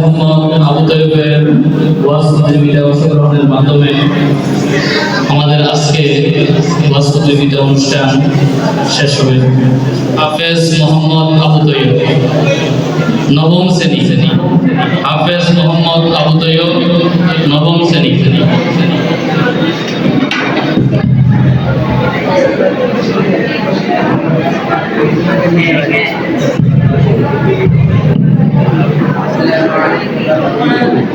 মোহাম্মদ আবু তৈবের ওয়াজ মাধ্যমে আমাদের আজকে ওয়াজ প্রতিযোগিতা অনুষ্ঠান শেষ হবে। হাফেজ মোহাম্মদ আবু তৈব নবম শ্রেণি। হাফেজ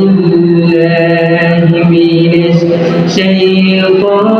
بالله من الشيطان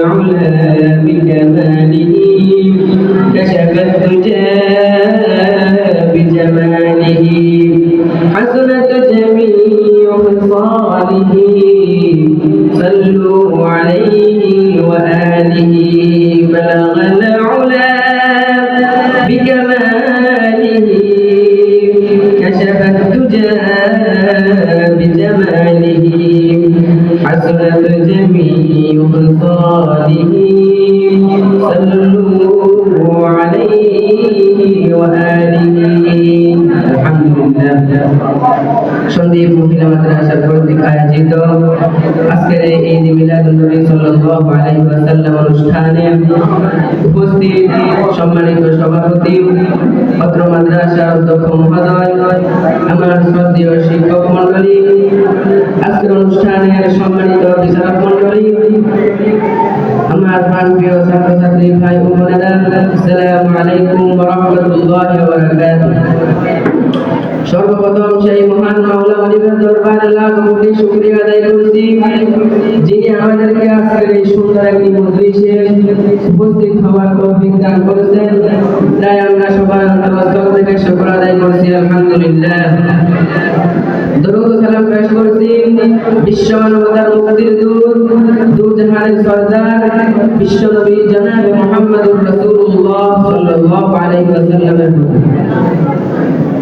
العلا بكماله كشف الدجى بجماله. حسنت جميع خصاله صلوا عليه وآله. بلغ সন্দীপ মহিলা মাদ্রাসা কর্তৃক আয়োজিত। আজকের এই ঈদ নবী সাল্লাল্লাহু আলাইহি ওয়াসাল্লাম অনুষ্ঠানে উপস্থিত সম্মানিত সভাপতি অত্র মাদ্রাসার অধ্যক্ষ মহোদয়, আমার শ্রদ্ধেয় শিক্ষক মণ্ডলী, আজকের অনুষ্ঠানের সম্মানিত বিচারক মণ্ডলী, আমার প্রাণপ্রিয় ছাত্রছাত্রী ভাই ও বোনেরা, আসসালামু আলাইকুম ওয়া রাহমাতুল্লাহি ওয়া বারাকাতুহু। সর্বপ্রথম সেই মহান মাওলা মালিকের দরবারে লাখ কোটি শুকরিয়া আদায় করছি। যিনি আমাদেরকে আজকের এই সুন্দর একটি মজলিসে উপস্থিত হওয়ার তৌফিক দান করেছেন, তাই আমরা সবাই অন্তরস্থল থেকে শুকর আদায় করছি, আলহামদুলিল্লাহ। দরুদ সালাম পেশ করছি। বিশ্ব মানবতার মুক্তির দূত দু জাহানের সরদার বিশ্ব নবী জনাব মুহাম্মদুর রাসূলুল্লাহ সাল্লাল্লাহু আলাইহি ওয়াসাল্লামের।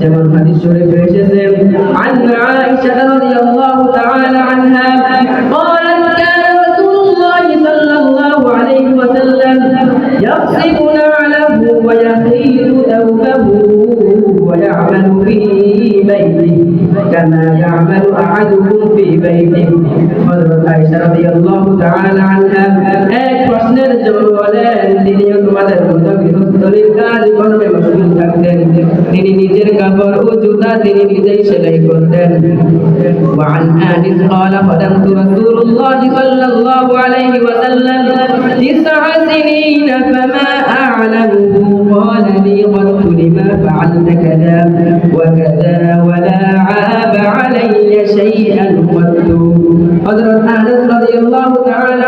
যেমন হাদিস শরীফে এসেছে عن عائشة رضي الله تعالى عنها قالت كان رسول الله صلى الله عليه وسلم يغسل نعله ويخيط ثوبه ويعمل في بيته كما يعمل أحدكم في بيته হযরত আয়েশা রাদিয়াল্লাহু তাআলা আনহা এক প্রশ্নের জবাব বলেন তিনিও তোমাদের মতো গৃহস্থলীর কাজ কর্মে মশগুল থাকতেন তিনি নিজের কাপড় ও জুতা তিনি নিজেই সেলাই করতেন وعن انس قال خدمت رسول الله صلى الله عليه وسلم تسع سنين فما اعلمه قال لي قلت لما فعلت كذا وكذا ولا عاب علي شيئا قط হযরত আনাস রাদিয়াল্লাহু তাআলা আনহু বলেন আমি নয়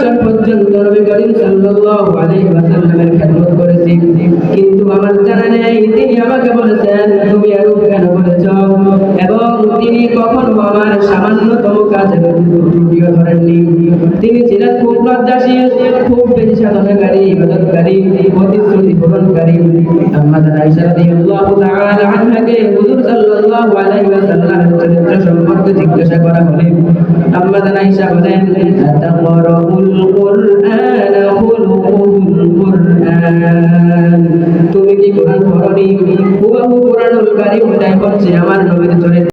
বছর পর্যন্ত নবী করিম সাল্লাল্লাহু আলাইহি ওয়াসাল্লামের খেদমত করেছি কিন্তু আমার জানা নেই, তিনি আমাকে বলেছেন, তুমি কখনো আমার সামান্যতম ত্রুটিও ধরেননি। তিনি ছিলেন খুব খুব বেশি ইবাদতকারী, প্রতিশ্রুতি পূরণকারী তাআলা আনহাকে হুজুর সাল্লাল্লাহু আলাইহি চরিত্র সম্পর্কে জিজ্ঞাসা করা হলে বলেন কুরআন খুলুকুল কুরআন। তুমি কি কোরআন পড়নি? হুবাহু কোরআনুল কারীম এটাই হচ্ছে আমার নবীর চরিত্র